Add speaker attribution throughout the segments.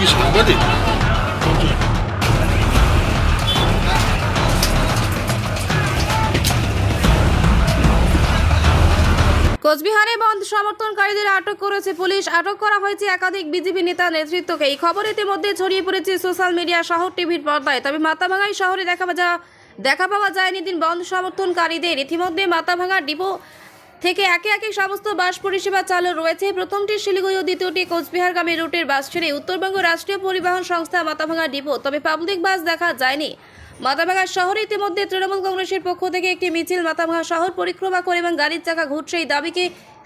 Speaker 1: কি সাংবাদিক
Speaker 2: কোচবিহারে বন্ধ সমর্থনকারীদের আটক করেছে পুলিশ। আটক করা হয়েছে একাধিক বিজেপি নেতা নেতৃত্বকে এই খবর ইতিমধ্যে ছড়িয়ে পড়েছে সোশ্যাল মিডিয়া শহর টিভির পর্দায়। তবে মাথাভাঙাই শহরে দেখা যা দেখা পাওয়া যায়নি দিন বন্ধ সমর্থনকারীদের। ইতিমধ্যে মাথাভাঙা ডিপো থেকে একে একে সমস্ত বাস পরিষেবা চালু রয়েছে। প্রথমটি শিলিগুড়ি ও দ্বিতীয়টি কোচবিহারগামী রুটের বাস ছেড়ে উত্তরবঙ্গ রাষ্ট্রীয় পরিবহন সংস্থা মাথাভাঙা ডিপো। তবে পাবলিক বাস দেখা যায়নি। মাথাভাঙা শহরে ইতিমধ্যে তৃণমূল কংগ্রেসের পক্ষ থেকে একটি মিছিল মাথাভাঙা শহর পরিক্রমা করে এবং গাড়ির চাকা ঘুরছে। এই দাবিকে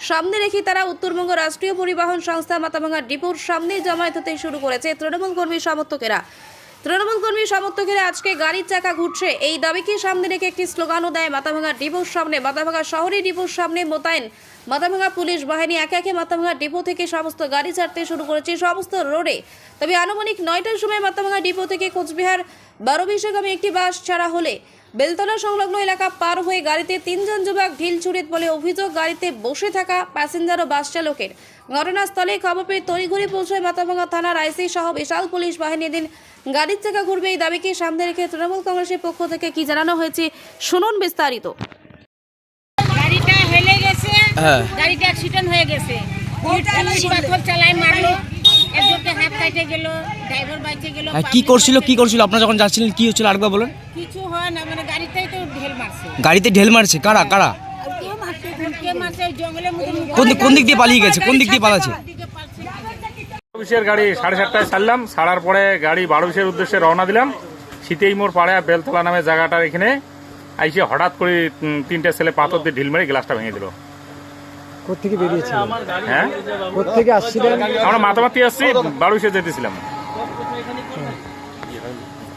Speaker 2: সামনে রেখে তারা উত্তরবঙ্গ রাষ্ট্রীয় পরিবহন সংস্থা মাথাভাঙা ডিপোর সামনে জমায়েত হতে শুরু করেছে। তৃণমূল কর্মী সমর্থকেরা তৃণমূল কর্মী সমর্থকেরা আজকে গাড়ির চাকা ঘুরছে। এই দাবিকে সামনে রেখে একটি স্লোগানও দেয় মাথাভাঙা ডিপোর সামনে। মাথাভাঙা শহরে ডিপোর সামনে মোতায়েন। মাথাভাঙা পুলিশ বাহিনী একে একে মাথাভাঙা ডিপো থেকে সমস্ত গাড়ি ছাড়তে শুরু করেছে সমস্ত রোডে। তবে আনুমানিক নয়টার সময় মাথাভাঙা ডিপো থেকে কোচবিহার বারো বিশাগামী একটি বাস ছাড়া হলে বেলতলা সংলগ্ন এলাকা পার হয়ে গাড়িতে তিনজন যুবক ঢিল ছুড়ে বলে অভিযোগ গাড়িতে বসে থাকা প্যাসেঞ্জার ও বাস চালকের। ঘটনাস্থলে খবর পেয়ে তড়িঘড়ি পৌঁছয় মাথাভাঙা থানার আইসি সহ বিশাল পুলিশ বাহিনী দিন গাড়ির চাকা ঘুরবে এই দাবিকে সামনে রেখে তৃণমূল কংগ্রেসের পক্ষ থেকে কি জানানো হয়েছে, শুনুন বিস্তারিত
Speaker 3: গাড়িটা হেলে গেছে
Speaker 4: হ্যাঁ।
Speaker 3: গাড়িটা অ্যাক্সিডেন্ট হয়ে গেছে। পুলিশ পাথর চালাই মারলো একজনকে হাত কাটে গেল ড্রাইভার বাইচে গেল
Speaker 4: হ্যাঁ কি করছিল কি করছিল? আপনারা যখন যাচ্ছিলেন কি হচ্ছিল আরেকবার বলুন?
Speaker 3: কিছু হয় না মানে গাড়িটাই তো ঢেল মারছে।
Speaker 4: গাড়িতে ঢেল মারছে কারা কারা?
Speaker 3: কে মারছে? ওই জঙ্গলের মধ্যে
Speaker 4: কোন দিক- কোন দিক দিয়ে পালিয়ে গেছে? কোন দিক দিয়ে পালাচ্ছে?
Speaker 5: গাড়ি সাড়ে সাতটায় ছাড়লাম ছাড়ার পরে গাড়ি বারো বিশের উদ্দেশ্যে রওনা দিলাম। শীতেই মোর পাড়ে বেলতলা নামে জায়গাটার এখানে আইসে হঠাৎ করে তিনটে ছেলে পাথর দিয়ে ঢিল মেরে গ্লাসটা ভেঙে দিল।
Speaker 6: কোথেকে বেরিয়েছিলেন?
Speaker 5: হ্যাঁ?
Speaker 6: কোথেকে আসছিলেন?
Speaker 5: আমরা মাতামাতি আসছি বারো বিশে যেতেছিলাম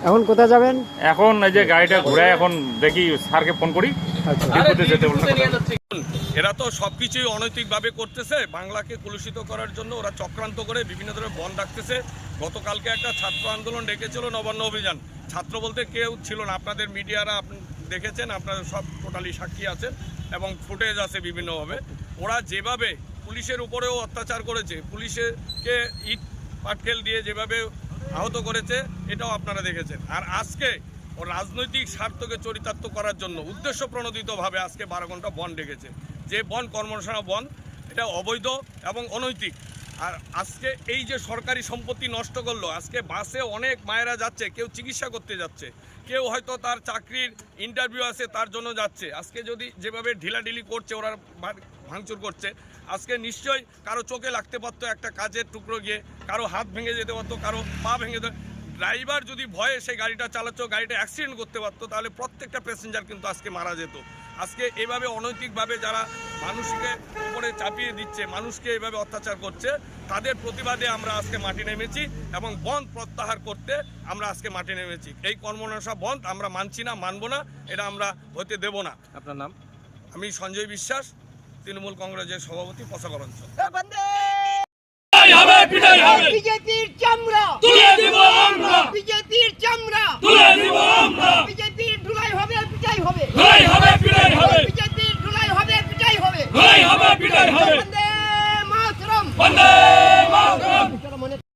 Speaker 6: এখন কোথায় যাবেন?
Speaker 5: এখন এই যে গাড়িটা ঘুরে এখন দেখি স্যারকে ফোন করি।
Speaker 6: আচ্ছা।
Speaker 5: যেতে
Speaker 7: এরা তো সবকিছুই অনৈতিকভাবে করতেছে বাংলাকে কলুষিত করার জন্য ওরা চক্রান্ত করে বিভিন্ন ধরনের বন রাখতেছে গতকালকে একটা ছাত্র আন্দোলন ডেকেছিল নবান্ন অভিযান। ছাত্র বলতে কেউ ছিল না। আপনাদের মিডিয়ারা দেখেছেন আপনারা সব টোটালি সাক্ষী আছেন এবং ফুটেজ আছে বিভিন্নভাবে। ওরা যেভাবে পুলিশের উপরেও অত্যাচার করেছে পুলিশকে ইট, পাটকেল দিয়ে যেভাবে আহত করেছে, এটাও আপনারা দেখেছেন। আর আজকে ও রাজনৈতিক স্বার্থকে চরিতার্থ করার জন্য উদ্দেশ্য প্রণোদিতভাবে আজকে বারো ঘণ্টা বন ডেকেছে। যে বন কর্মশালা বন, এটা অবৈধ এবং অনৈতিক। আর আজকে এই যে সরকারি সম্পত্তি নষ্ট করল, আজকে বাসে অনেক মায়েরা যাচ্ছে, কেউ চিকিৎসা করতে যাচ্ছে, কেউ হয়তো তার চাকরির ইন্টারভিউ আছে, তার জন্য যাচ্ছে। আজকে যদি যেভাবে ঢিলাঢিলি করছে, ওরা ভাঙচুর করছে। আজকে নিশ্চয়ই কারও চোখে লাগতে পারতো একটা কাজের টুকরো গিয়ে কারও হাত ভেঙে যেতে পারতো কারও পা ভেঙে যেতে ড্রাইভার যদি ভয়ে সেই গাড়িটা চালাচ্ছ গাড়িটা অ্যাক্সিডেন্ট করতে পারতো তাহলে প্রত্যেকটা প্যাসেঞ্জার কিন্তু আজকে মারা যেত। আজকে এভাবে অনৈতিকভাবে যারা মানুষকে উপরে চাপিয়ে দিচ্ছে মানুষকে এভাবে অত্যাচার করছে তাদের প্রতিবাদে আমরা আজকে মাটি নেমেছি এবং বন্ধ প্রত্যাহার করতে আমরা আজকে মাটি নেমেছি। এই কর্মনাশা বন্ধ আমরা মানছি না মানবো না এটা আমরা হতে দেব না।
Speaker 4: আপনার নাম?
Speaker 7: আমি সঞ্জয় বিশ্বাস তৃণমূল কংগ্রেসের সভাপতি পশাগর
Speaker 8: বিজেপির চামড়া। বিজেপির চামড়া। বিজেপির হবে হবে।